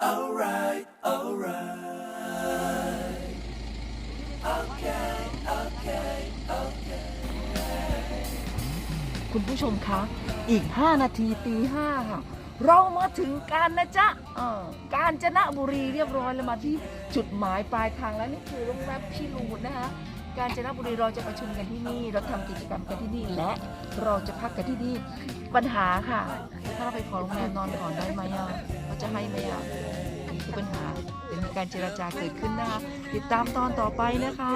alright, alright, alright. Okay, okay, okay. คุณผู้ชมคะ อีก 5 นาทีตีห้าค่ะ เรามาถึงการนะจ๊ะเออการจนบุรีเรียบร้อยแล้วมาที่จุดหมายปลายทางแล้วนี่คือโรงแรมพิรูดนะคะ การจนบุรีเราจะประชุมกันที่นี่ เราทำกิจกรรมกันที่นี่และเราจะพักกันที่นี่ ปัญหาค่ะ ถ้าเราไปขอโรงแรมนอนก่อนได้ไหมอะ จะให้ไหมอะคือปัญหาเป็นการเจรจาเกิดขึ้นนะคะ ติดตามตอนต่อไปนะคะ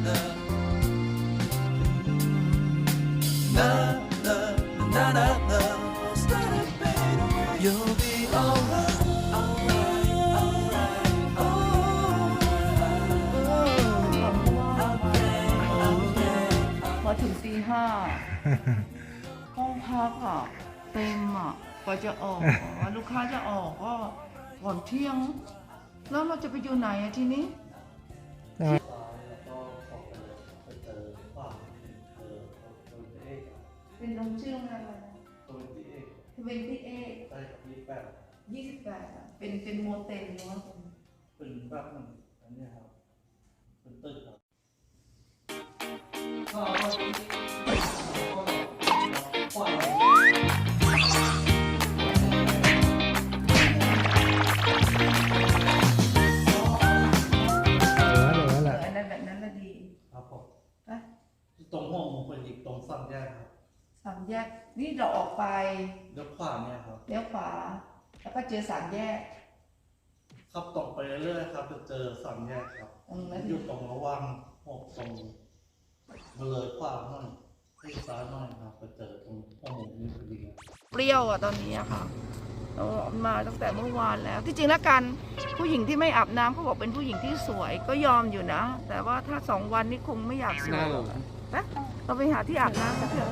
You'll ห้องพักอะเต็มอะกว่าจะออกอะลูกค้าจะออกก็ก่อนเที่ยง แล้วเราจะไปอยู่ไหนอะทีนี้ เป็นโรงชื่อโรงแรมอะไรนะทเวนตี้เอกยี่สิบแปดเป็นเป็นโมเตลหรือว่าเป็นเป็นแบบนอันเนี้ยครับเป็นตึกครับเออ รงห้องผมเป็นอีกตรงสามแยกครับสามแยก นี่เราออกไปเลี้ยวขวาเนี่ยครับ เลี้ยวขวา แล้วก็เจอสามแยก ขับตรงไปเรื่อยๆครับจะเจอสามแยกครับอืมแล้วอยู่ตรงระหว่างหกตรงมาเลยขวาหน่อยให้ซ้ายหน่อยครับจะเจอตรงห้องผมนี่พอดีครับ เปรี้ยวอะตอนนี้อะค่ะเรามาตั้งแต่เมื่อวานแล้ว ที่จริงแล้วกันผู้หญิงที่ไม่อาบน้ำเขาบอกเป็นผู้หญิงที่สวยก็ยอมอยู่นะ แต่ว่าถ้าสองวันนี่คงไม่อยากสวยหรอกนะ เราไปหาที่อาบน้ำกันเถอะ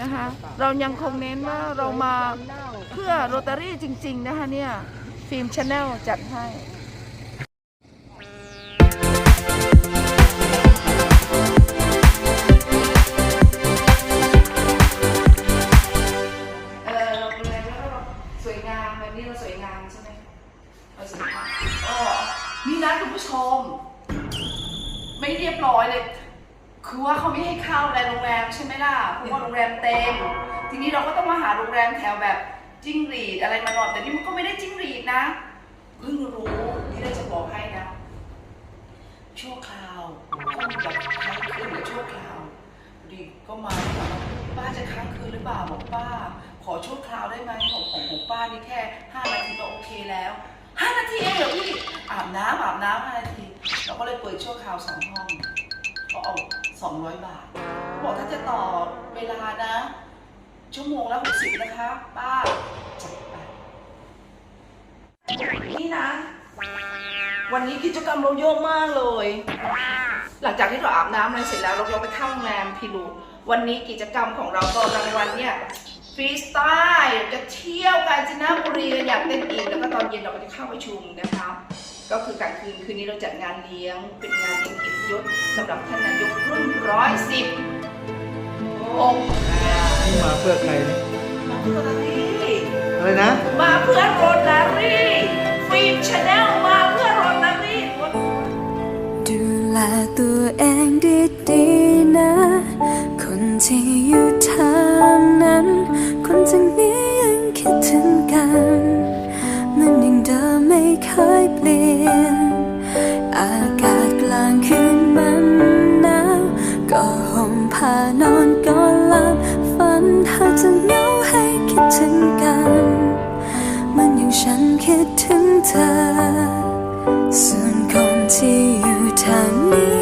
นะคะ เรายังคงเน้นว่าเรามาเพื่อโรตารี่จริง ๆ นะคะเนี่ย ฟิล์มชาแนลจัดให้เอออะไรแล้วเราสวยงามแบบนี้เราสวยงามใช่ไหมเราสวยงามอ๋อนี่นะคุณผู้ชม ไม่เรียบร้อยเลย คือว่าเขาไม่ให้เข้าในโรงแรมใช่ไหมล่ะเพราะว่าโรงแรมเต็ม ทีนี้เราก็ต้องมาหาโรงแรมแถวแบบจิ้งหรีดอะไรมานอนแต่นี่มันก็ไม่ได้จิ้งหรีดนะเพิ่งรู้ที่เราจะบอกให้นะชั่วคราวห้องแบบค้างคืนหรือชั่วคราวพอดีก็มาถามว่าป้าจะค้างคืนหรือเปล่าบอกป้า ขอชั่วคราวได้ไหมของของของป้านี่แค่ห้านาทีก็โอเคแล้วห้านาทีเองเหรอพี่อาบน้ำอาบน้ำห้านาทีเราก็เลยเปิดชั่วคราวสองห้อง ก็เอาสองร้อยบาทเขาบอกถ้าจะต่อเวลานะ ชั่วโมงละหกสิบนะคะ ป้าจัดไปนี่นะ วันนี้กิจกรรมเราเยอะมากเลย หลังจากที่เราอาบน้ำอะไรเสร็จแล้วเราก็ไปเข้าโรงแรมพิรูวันนี้กิจกรรมของเราก็รางวัลเนี่ยฟรีสไตล์จะเที่ยวกาญจนบุรีกันอย่างเต็มอิ่มแล้วก็ตอนเย็นเราก็จะเข้าประชุมนะคะ ก็คือกลางคืนคืนนี้เราจัดงานเลี้ยง เป็นงานเลี้ยงเกียรติยศสำหรับท่านนายกรุ่นร้อยสิบองค์นี่มาเพื่อใครเนี่ยมาเพื่อโรตารี่อะไรนะ มาเพื่อโรตารี่ฟิล์มชาแนลมาเพื่อโรตารี่ดูแลตัวเองดีๆนะ คนที่อยู่ทางนั้น เคยเปลี่ยน อากาศกลางคืนมันหนาวก็ห่มผ้านอนก็หลับฝันถ้าจะเหงาให้คิดถึงกัน มันยังฉันคิดถึงเธอ ส่วนคนที่อยู่ทางนี้